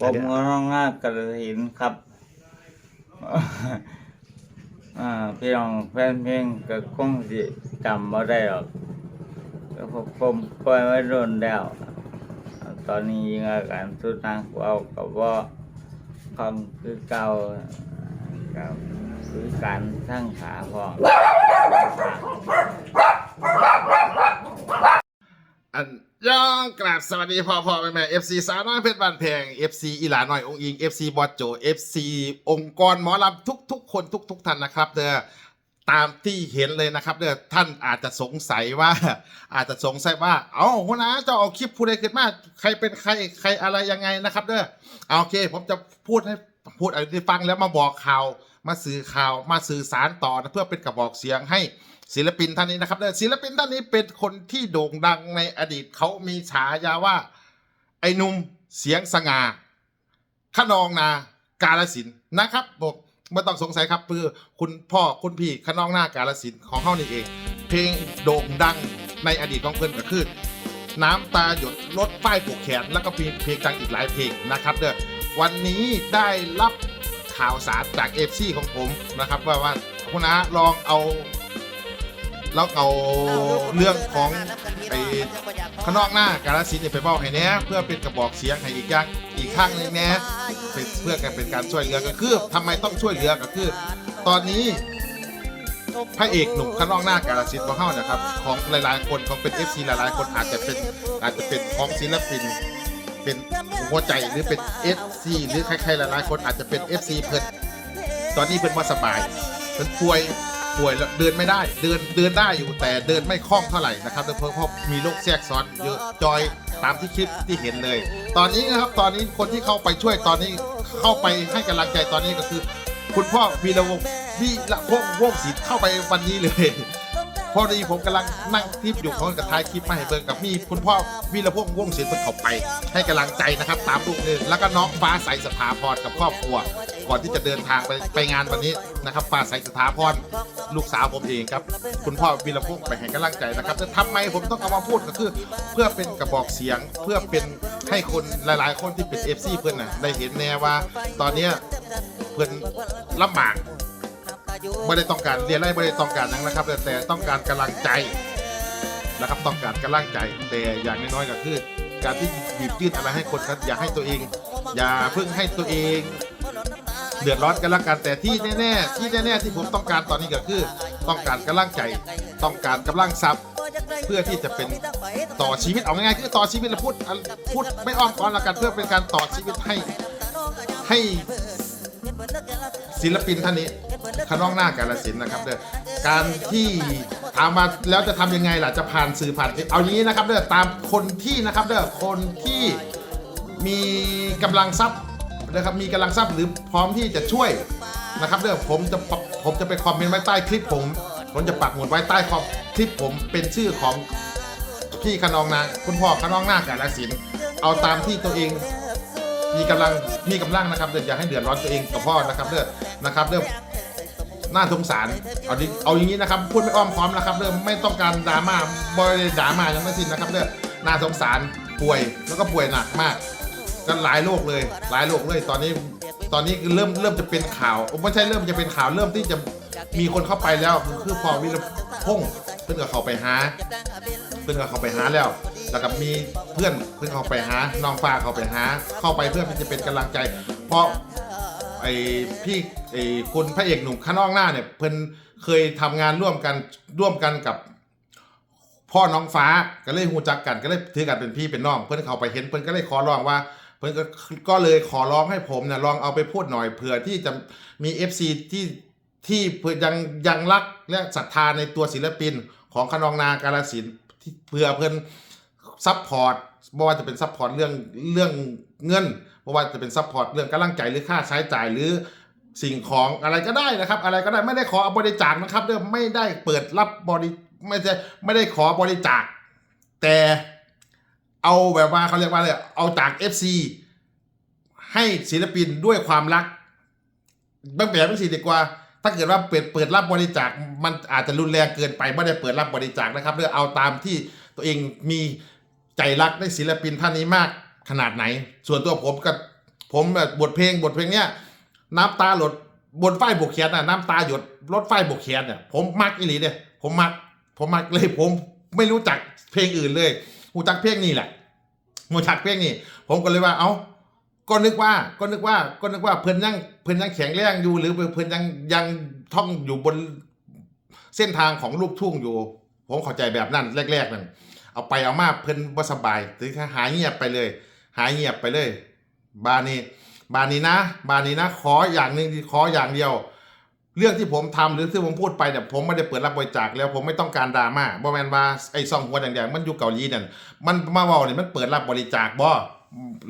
ผมก็ร้องงากระถินครับอ่าพี่น้องแฟนเพลงก็คงสิจำบ่ได้หรอกก็ผมผมปล่อยไว้โดนแล้วตอนนี้ยิงอาการสุดทางเอากับว่าคำคือเก่ากับคือการทั้งขาพอง อันย่องกราบสวัสดีพ่อพ่อแม่แม่เอฟซีสาวน้อยเพชรบ้านแพงเอฟซีอีหลาหน่อยองค์อิงเอฟซีบอสโจเอฟซีองค์กรหมอลำทุกทุกๆคนทุกทุกๆท่านนะครับเด้อตามที่เห็นเลยนะครับเด้อท่านอาจจะสงสัยว่า อาจจะสงสัยว่า เอ้าหัวหน้าเจะเอาคลิปพูดอะไรขึ้นมาใครเป็นใครใครอะไรยังไงนะครับเด้อเอาโอเค ผมจะพูดให้พูดอะไรที่ฟังแล้วมาบอกข่าว มาสื่อข่าวมาสื่อสารต่อนะเพื่อเป็นกระบอกเสียงให้ศิลปินท่านนี้นะครับเด้อศิลปินท่านนี้เป็นคนที่โด่งดังในอดีตเขามีฉายาว่าไอ้นุ่มเสียงสง่าขนองนากาลสิล์นะครับผมไม่ต้องสงสัยครับคือคุณพ่อคุณพี่ขนองนากาลสิล์ของเขานี่เอง เพลงโด่งดังในอดีตของเพื่อนก็คือน้ำตาหยดลดป้ายผูกแขน แล้วก็เพลงเพลงดังอีกหลายเพลงนะครับเด้อวันนี้ได้รับ ข่าวสารจากเอฟซีของผมนะครับ ว่าว่าคุณอาลองเอาลองเอาเรื่องของไอ้ข้างนอกหน้ากาลสินธุ์นี่ไปบอกให้แน่เพื่อเป็นกระบอกเสียงให้อีกอย่างอีกข้างหนึงแน่เป็นเพื่อกันเป็นการช่วยเหลือก็คือทำไมต้องช่วยเหลือก็คือ ตอนนี้พระเอกหนุ่มข้างนอกหน้ากาลสินของเฮานะครับ ของหลายๆคนของเป็น FC หลายๆ คนอาจจะเป็นอาจจะเป็นของศิลปิน เป็นหัวใจหรือเป็น FC หรือใครๆหลายๆคนอาจจะเป็น FC เพิ่นตอนนี้เพิ่นว่าสบายเพิ่นป่วยป่วยแล้วเดินไม่ได้เดินเดินได้อยู่แต่เดินไม่คล่องเท่าไหร่นะครับเพราะเพราะมีโรคแทรกซ้อนเยอะจอยตามที่คลิปที่เห็นเลย ตอนนี้นะครับตอนนี้คนที่เข้าไปช่วยตอนนี้เข้าไปให้กำลังใจตอนนี้ก็คือ คุณพ่อวีระวงศ์วีระพงษ์วงศ์ศิลป์เข้าไปวันนี้เลย พอดีผมกำลังนั่งคลิปอยู่เขากับท้ายคลิปมาให้เบิ่งกับมีคุณพ่อวีระพงษ์วงศิลป์เพิ่นเขาไป ให้กำลังใจนะครับ ตามลูกเลยแล้วก็น้องฟ้าใสสถาพรกับครอบครัว ก่อนที่จะเดินทางไปไปงานวันนี้นะครับฟ้าใสสถาพรลูกสาวผมเองครับ คุณพ่อวีระพงศ์ไปให้กำลังใจนะครับจะทำไมผมต้องเอามาพูดก็คือ เพื่อเป็นกระบอกเสียงเพื่อเป็นให้คนหลาย ๆ คนที่เป็น FC เพื่อนน่ะได้เห็นแน่ว่า ตอนเนี้ยเพื่อนลำบาก ไม่ได้ต้องการเรียนอะไรไม่ได้ต้องการหยังนะครับแต่แต่ต้องการกำลังใจนะครับต้องการกำลังใจ แต่อย่างน้อยๆก็คือการที่หยิบยื่นอะไรให้คนครับอย่าให้ตัวเอง อย่าเพิ่งให้ตัวเองเดือดร้อนกันละกันแต่ที่แน่ๆที่แน่ๆที่ผมต้องการตอนนี้ก็คือ ต้องการกำลังใจ ต้องการกำลังทรัพย์ เพื่อที่จะเป็นต่อชีวิตเอาง่ายๆคือต่อชีวิตเราพูดพูดไม่อ้อมค้อมละกันเพื่อเป็นการต่อชีวิตให้ให้ศิลปินท่านนี้ ขนองหน้ากาลสินธุ์นะครับเด้อการที่ถามมาแล้วจะทำยังไงล่ะจะผ่านสื่อผ่านเอาอย่างนี้นะครับเด้อตามคนที่นะครับเด้อคนที่มีกำลังทรัพย์นะครับมีกำลังทรัพย์หรือพร้อมที่จะช่วยนะครับเด้อผมจะผมจะไปคอมเมนต์ไว้ใต้คลิปผมผมจะปักหมุดไว้ใต้คอมคลิปผมเป็นชื่อของ พี่ขนองนาคุณพ่อขนองหน้ากาลสินธุ์เอาตามที่ตัวเอง มีกำลังมีกำลังนะครับเดี๋ยวอย่าให้เดือดร้อนตัวเองกับพ่อนะครับเด้อนะครับเด้อ น่าสงสาร เอาดิเอาอย่างนี้นะครับ พูดไม่อ้อมค้อมนะครับเด้อไม่ต้องการดราม่าบริดราม่าทั้งสิ้นนะครับเด้อน่าสงสารป่วยแล้วก็ป่วยหนักมากกันหลายโรคเลย หลายโรคเลยตอนนี้ตอนนี้คือเริ่มเริ่มจะเป็นข่าวไม่ใช่เริ่มจะเป็นข่าวเริ่มที่จะมีคนเข้าไปแล้วคือพอวิรพงษ์เพื่อนก็เขาไปหาเพื่อนก็เขาไปหาแล้ว แล้วก็มีเพื่อนเพื่อนเขาไปหาน้องฟ้าเขาไปหา เข้าไปเพื่อนจะเป็นกำลังใจ เพราะ ไอ้พี่ไอ้คุณพระเอกหนุ่มข้างนอกหน้าเนี่ยเพิ่นเคยทำงานร่วมกันร่วมกันกับพ่อน้องฟ้าก็เลยหูจักกันก็เลยถือกันเป็นพี่เป็นน้อง เพื่นเขาไปเห็นเพื่นก็เลยขอร้องว่า เพื่นก็ก็เลยขอร้องให้ผมเนี่ยลองเอาไปพูดหน่อยเผื่อที่จะมี FC ที่ที่เพื่อยังยังรักและศรัทธาในตัวศิลปินของขนองนากาลสินธุ์ที่เพื่อเพื่นซัพพอร์ตไม่ว่าจะเป็นซัพพอร์ตเรื่องเรื่องเงิน ไม่ว่าจะเป็นซัพพอร์ตเรื่องกำลังใจหรือค่าใช้จ่ายหรือสิ่งของอะไรก็ได้นะครับ อะไรก็ได้ไม่ได้ขอบริจาคนะครับเรื่อไม่ได้เปิดรับบริไม่ใช่ไม่ได้ขอบริจาค แต่เอาแบบว่าเขาเรียกว่าอะไรเอาจาก FC ให้ศิลปินด้วยความรักบางแบบไม่สิดีกว่า ถ้าเกิดว่าเปิดเปิดรับบริจาค มันอาจจะรุนแรงเกินไปไม่ได้เปิดรับบริจาคนะครับเพื่อเอาตามที่ตัวเองมีใจรักในศิลปินท่านนี้มาก ขนาดไหน ส่วนตัวผมก็ผมแบบบทเพลงบทเพลงเนี้ยน้ำตาหลดบนฝ้ายบกแขนน่ะน้ำตาหยดรถฝ้ายบกแขนเนี่ยผมมักอีหลีเนี่ยผมมัก ผมมักเลยผมไม่รู้จักเพลงอื่นเลยหูจักเพลงนี้แหละหูจักเพลงนี้ผมก็เลยว่า เอ้าก็นึกว่าก็นึกว่าก็นึกว่าเพิ่นยังเพิ่นยังแข็งแรงอยู่หรือเพิ่นยังยังท่องอยู่บนเส้นทางของลูกทุ่งอยู่ ผมเข้าใจแบบนั้นแรกๆนั่นเอาไปเอามาเพิ่นบ่าสบายถึงหายเงียบไปเลย หายเงียบไปเลย บานนี้ บานนี้นะ บานนี้นะ ขออย่างหนึ่งขออย่างเดียว เรื่องที่ผมทำหรือที่ผมพูดไปเนี่ยผมไม่ได้เปิดรับบริจาคแล้วผมไม่ต้องการดราม่าบ่แมนว่าไอ้ซองหัวแดงๆมันอยู่เกาหลีเนี่ยมันมาเว่าเนี่ยมันเปิดรับบริจาคบ่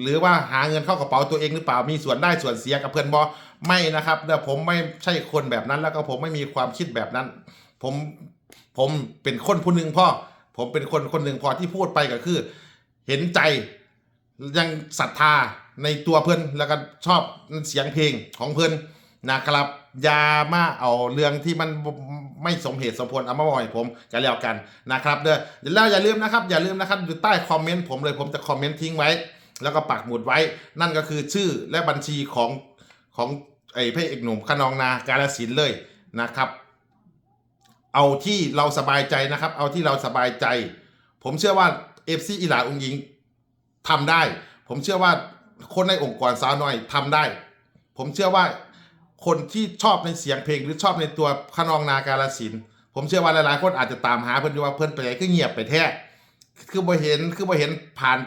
หรือว่าหาเงินเข้ากระเป๋าตัวเองหรือเปล่ามีส่วนได้ส่วนเสียกับเพื่อนบ่ไม่นะครับเดี๋ยวผมไม่ใช่คนแบบนั้นแล้วก็ผมไม่มีความคิดแบบนั้น ผมผมเป็นคนผู้หนึ่งพ่อผมเป็นคนคนหนึ่งพอที่พูดไปก็คือ เห็นใจ ยังศรัทธาในตัวเพื่อนแล้วก็ชอบเสียงเพลงของเพื่อนนะครับอยามาเอาเรื่องที่มันไม่สมเหตุสมผลเอามาบอกให้ผมกันแล้วกันนะครับเด้อแล้วอย่าลืมนะครับ อย่าลืมนะครับอยู่ใต้คอมเมนต์ผมเลยผมจะคอมเมนต์ทิ้งไว้ แล้วก็ปักหมุดไว้ นั่นก็คือชื่อและบัญชีของของไอ้พระเอกหนุ่มขนองนากาลสินธุ์เลยนะครับ เอาที่เราสบายใจนะครับ เอาที่เราสบายใจ ผมเชื่อว่าเอฟซีอีหลาองยิง ทำได้ ผมเชื่อว่าคนในองค์กรสาวน้อยทำได้ ผมเชื่อว่าคนที่ชอบในเสียงเพลงหรือชอบในตัวขนองนาการสินธุ์ผมเชื่อว่าหลายๆคนอาจจะตามหาเพื่อนยวว่าเพื่อนไปไหนก็เงียบไปแท้คือบ่เห็นคือบ่เห็นผ่าน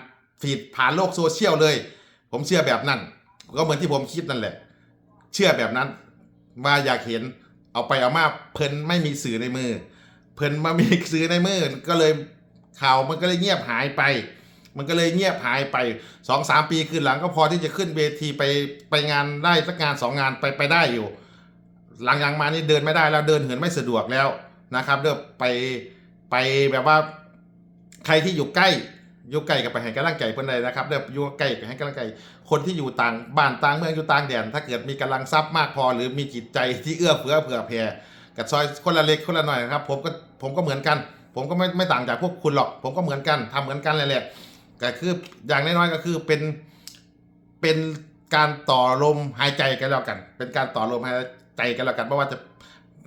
ฟีดผ่านโลกโซเชียลเลย ผมเชื่อแบบนั้น ก็เหมือนที่ผมคิดนั่นแหละ เชื่อแบบนั้นว่าอยากเห็นเอาไปเอามาเพิ่นไม่มีสื่อในมือ เพิ่นมามีสื่อในมือก็เลยข่าวมันก็เลยเงียบหายไป มันก็เลยเงียบหายไปสองสามปีขึ้นหลังก็พอที่จะขึ้นเวทีไปไปงานได้สักงานสองงานไปไปได้อยู่ หลังยังมานี่เดินไม่ได้แล้วเดินเหินไม่สะดวกแล้วนะครับเด้อไปไปแบบว่าใครที่อยู่ใกล้อยู่ใกล้กับไปให้กำลังใจเพื่อนเลยนะครับเด้ออยู่ใกล้ไปให้กำลังใจคนที่อยู่ต่างบ้านต่างเมืองอยู่ต่างแดน ถ้าเกิดมีกำลังทรัพย์มากพอ หรือมีจิตใจที่เอื้อเฟื้อเผื่อแผ่กับซอยคนละเล็กคนละหน่อยนะครับ ผมก็ผมก็เหมือนกัน ผมก็ไม่ไม่ต่างจากพวกคุณหรอก ผมก็เหมือนกันทำเหมือนกันเลยแหละ ก็คืออย่างน้อยๆก็คือเป็นเป็นการต่อลมหายใจกันแล้วกัน เป็นการต่อลมหายใจกันแล้วกันเพราะว่าจะ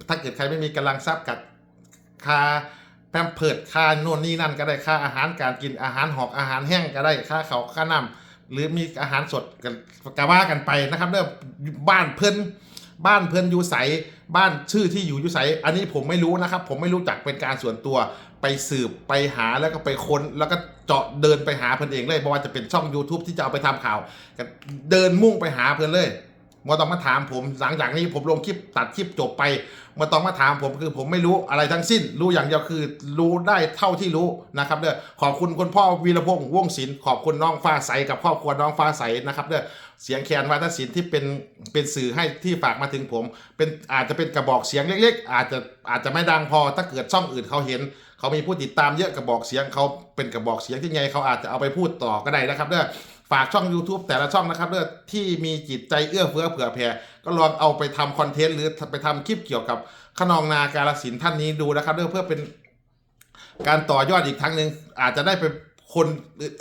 ถ้าเกิดใครไม่มีกำลังทรัพย์กับค่าแพมเพิดค่าโน่นนี่นั่นก็ได้ค่าอาหารการกินอาหารหอกอาหารแห้งก็ได้ค่าเขาค่าน้ำหรือมีอาหารสดกันก็ว่ากันไปนะครับเรื่องบ้านเพิ่น บ้านเพื่อนอยู่ใสบ้านชื่อที่อยู่อยู่ใสอันนี้ผมไม่รู้นะครับ ผมไม่รู้จักเป็นการส่วนตัวไปสืบไปหาแล้วก็ไปค้นแล้วก็เจาะเดินไปหาเพื่อนเองเลยเพราะว่าจะเป็นช่อง YouTube ที่จะเอาไปทำข่าวเดินมุ่งไปหาเพื่อนเลย มาต้องมาถามผมหลังจากนี้ผมลงคลิปตัดคลิปจบไปมาต้องมาถามผมคือผมไม่รู้อะไรทั้งสิ้น รู้อย่างเดียวคือรู้ได้เท่าที่รู้นะครับเด้อขอบคุณคุณพ่อวีรพงษ์วงศิลป์ขอบคุณน้องฟ้าใสกับครอบครัวน้องฟ้าใสนะครับเด้อเสียงแคนวาทศิลป์ที่เป็นเป็นสื่อให้ที่ฝากมาถึงผม เป็นอาจจะเป็นกระบอกเสียงเล็ก ๆ อาจจะอาจจะไม่ดังพอถ้าเกิดช่องอื่นเขาเห็นเขามีผู้ติดตามเยอะกระบอกเสียงเขาเป็นกระบอกเสียงที่ไงเขาอาจจะเอาไปพูดต่อก็ได้นะครับเด้อ ฝากช่อง YouTube แต่ละช่องนะครับเด้อที่มีจิตใจเอื้อเฟื้อเผื่อแผ่ก็ลองเอาไปทำคอนเทนต์หรือไปทำคลิปเกี่ยวกับขนองนาการสินธุ์ท่านนี้ดูนะครับเด้อเพื่อเป็นการต่อยอดอีกครั้งหนึ่งอาจจะได้ไปคน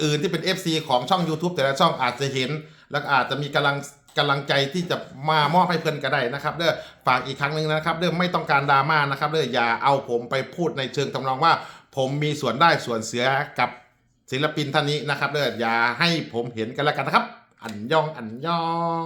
อื่นที่เป็น FC ของช่อง YouTube แต่ละช่องอาจจะเห็น แล้วอาจจะมีกำลังกำลังใจที่จะมามอบให้เพื่อนก็ได้นะครับเด้อฝากอีกครั้งหนึ่งนะครับเด้อไม่ต้องการดราม่านะครับเด้ออย่าเอาผมไปพูดในเชิงทำนองว่า ผมมีส่วนได้ส่วนเสียกับ ศิลปินท่านนี้นะครับเด้ออย่าให้ผมเห็นกันแล้วกันนะครับ อันยองอันยอง